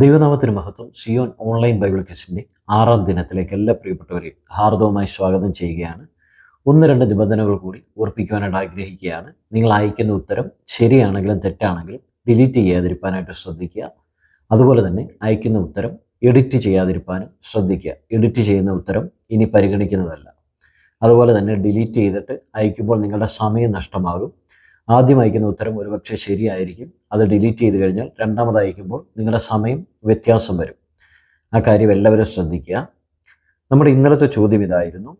ദൈവനാമത്തിന് മഹത്വം. Zion online Bible ക്വിസിന്റെ ആറാം ദിനത്തിലേക്ക് എല്ലാ പ്രിയപ്പെട്ടവരെയും ഹാർദവുമായി സ്വാഗതം ചെയ്യുകയാണ്. ഒന്ന് രണ്ട് നിബന്ധനകൾ കൂടി ഓർപ്പിക്കുവാനായിട്ട് ആഗ്രഹിക്കുകയാണ്. നിങ്ങൾ അയക്കുന്ന ഉത്തരം ശരിയാണെങ്കിലും തെറ്റാണെങ്കിലും ഡിലീറ്റ് ചെയ്യാതിരിക്കാനായിട്ട് ശ്രദ്ധിക്കുക. അതുപോലെ തന്നെ അയക്കുന്ന ഉത്തരം എഡിറ്റ് ചെയ്യാതിരിക്കാനും ശ്രദ്ധിക്കുക. എഡിറ്റ് ചെയ്യുന്ന ഉത്തരം ഇനി പരിഗണിക്കുന്നതല്ല. അതുപോലെ തന്നെ ഡിലീറ്റ് ചെയ്തിട്ട് അയക്കുമ്പോൾ നിങ്ങളുടെ സമയം നഷ്ടമാകും. ആദ്യം അയക്കുന്ന ഉത്തരം ഒരുപക്ഷെ ശരിയായിരിക്കും. അത് ഡിലീറ്റ് ചെയ്ത് കഴിഞ്ഞാൽ രണ്ടാമത് അയക്കുമ്പോൾ നിങ്ങളുടെ സമയം വ്യത്യാസം വരും. ആ കാര്യം എല്ലാവരും ശ്രദ്ധിക്കുക. നമ്മുടെ ഇന്നലത്തെ ചോദ്യം ഇതായിരുന്നു.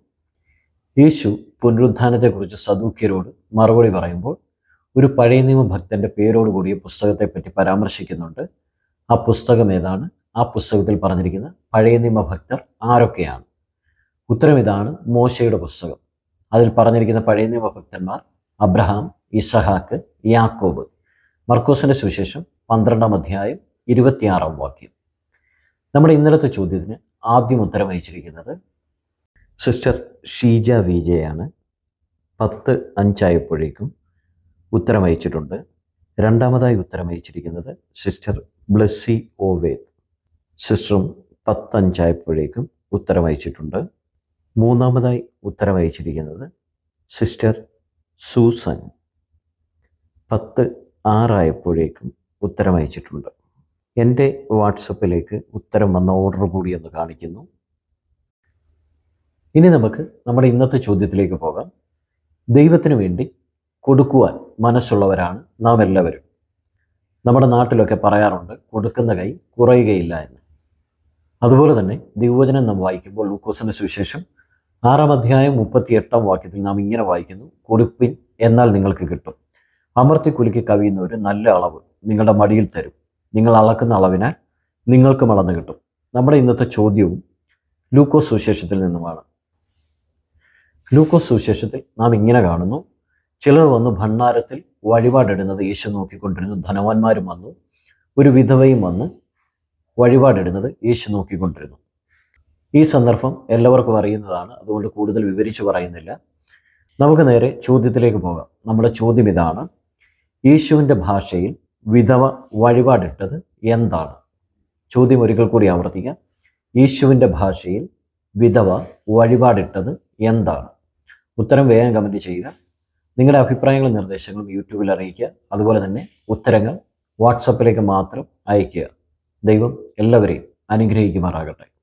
യേശു പുനരുത്ഥാനത്തെക്കുറിച്ച് സദൂക്യരോട് മറുപടി പറയുമ്പോൾ ഒരു പഴയ നിയമ ഭക്തന്റെ പേരോട് കൂടിയ പുസ്തകത്തെപ്പറ്റി പരാമർശിക്കുന്നുണ്ട്. ആ പുസ്തകം ഏതാണ്? ആ പുസ്തകത്തിൽ പറഞ്ഞിരിക്കുന്ന പഴയ നിയമ ഭക്തർ ആരൊക്കെയാണ്? ഉത്തരം ഇതാണ് മോശയുടെ പുസ്തകം. അതിൽ പറഞ്ഞിരിക്കുന്ന പഴയ നിയമ ഭക്തന്മാർ അബ്രഹാം ഇസഹാക്ക് യാക്കോബ്. മർക്കോസിന്റെ സുവിശേഷം പന്ത്രണ്ടാം അധ്യായം ഇരുപത്തിയാറാം വാക്യം. നമ്മുടെ ഇന്നലത്തെ ചോദ്യത്തിന് ആദ്യം ഉത്തരം അയച്ചിരിക്കുന്നത് സിസ്റ്റർ ഷീജ വിജയാണ് പത്ത് അഞ്ചായപ്പോഴേക്കും ഉത്തരം അയച്ചിട്ടുണ്ട് രണ്ടാമതായി ഉത്തരം അയച്ചിരിക്കുന്നത് സിസ്റ്റർ ബ്ലസ്സി ഓവേദ്. സിസ്റ്ററും പത്തഞ്ചായപ്പോഴേക്കും ഉത്തരം അയച്ചിട്ടുണ്ട് മൂന്നാമതായി ഉത്തരം അയച്ചിരിക്കുന്നത് സിസ്റ്റർ സൂസൻ. പത്ത് ആറായപ്പോഴേക്കും ഉത്തരം അയച്ചിട്ടുണ്ട് എന്റെ വാട്സപ്പിലേക്ക് ഉത്തരം വന്ന ഓർഡർ കൂടി എന്ന് കാണിക്കുന്നു. ഇനി നമുക്ക് നമ്മുടെ ഇന്നത്തെ ചോദ്യത്തിലേക്ക് പോകാം. ദൈവത്തിന് വേണ്ടി കൊടുക്കുവാൻ മനസ്സുള്ളവരാണ് നാം എല്ലാവരും. നമ്മുടെ നാട്ടിലൊക്കെ പറയാറുണ്ട് കൊടുക്കുന്ന കൈ കുറയുകയില്ല എന്ന്. അതുപോലെ തന്നെ ദൈവവചനം നാം വായിക്കുമ്പോൾ ലൂക്കോസിന്റെ സുവിശേഷം ആറാം അധ്യായം മുപ്പത്തി എട്ടാം വാക്യത്തിൽ നാം ഇങ്ങനെ വായിക്കുന്നു കൊടുപ്പിൻ എന്നാൽ നിങ്ങൾക്ക് കിട്ടും. അമർത്തി കുലുക്കി കവിയുന്ന ഒരു നല്ല അളവ് നിങ്ങളുടെ മടിയിൽ തരും. നിങ്ങൾ അളക്കുന്ന അളവിനാൽ നിങ്ങൾക്കും അളന്ന് കിട്ടും. നമ്മുടെ ഇന്നത്തെ ചോദ്യവും ലൂക്കോസ് സുവിശേഷത്തിൽ നിന്നുമാണ്. ലൂക്കോസ് സുവിശേഷത്തിൽ നാം ഇങ്ങനെ കാണുന്നു. ചിലർ വന്ന് ഭണ്ഡാരത്തിൽ വഴിപാടിടുന്നത് യേശു നോക്കിക്കൊണ്ടിരുന്നു. ധനവാന്മാരും വന്നു. ഒരു വിധവയും വന്ന് വഴിപാടിടുന്നത് യേശു നോക്കിക്കൊണ്ടിരുന്നു. ഈ സന്ദർഭം എല്ലാവർക്കും അറിയുന്നതാണ്. അതുകൊണ്ട് കൂടുതൽ വിവരിച്ചു പറയുന്നില്ല. നമുക്ക് നേരെ ചോദ്യത്തിലേക്ക് പോകാം. നമ്മുടെ ചോദ്യം ഇതാണ്. യേശുവിന്റെ ഭാഷയിൽ വിധവ വഴിപാടിട്ടത് എന്താണ്? ചോദ്യം ഒരിക്കൽ കൂടി ആവർത്തിക്കാം. യേശുവിന്റെ ഭാഷയിൽ വിധവ വഴിപാടിട്ടത് എന്താണ്? ഉത്തരം വേഗം കമന്റ് ചെയ്യുക. നിങ്ങളുടെ അഭിപ്രായങ്ങളും നിർദ്ദേശങ്ങളും യൂട്യൂബിൽ അറിയിക്കുക. അതുപോലെ തന്നെ ഉത്തരങ്ങൾ വാട്സപ്പിലേക്ക് മാത്രം അയയ്ക്കുക. ദൈവം എല്ലാവരെയും അനുഗ്രഹിക്കുമാറാകട്ടെ.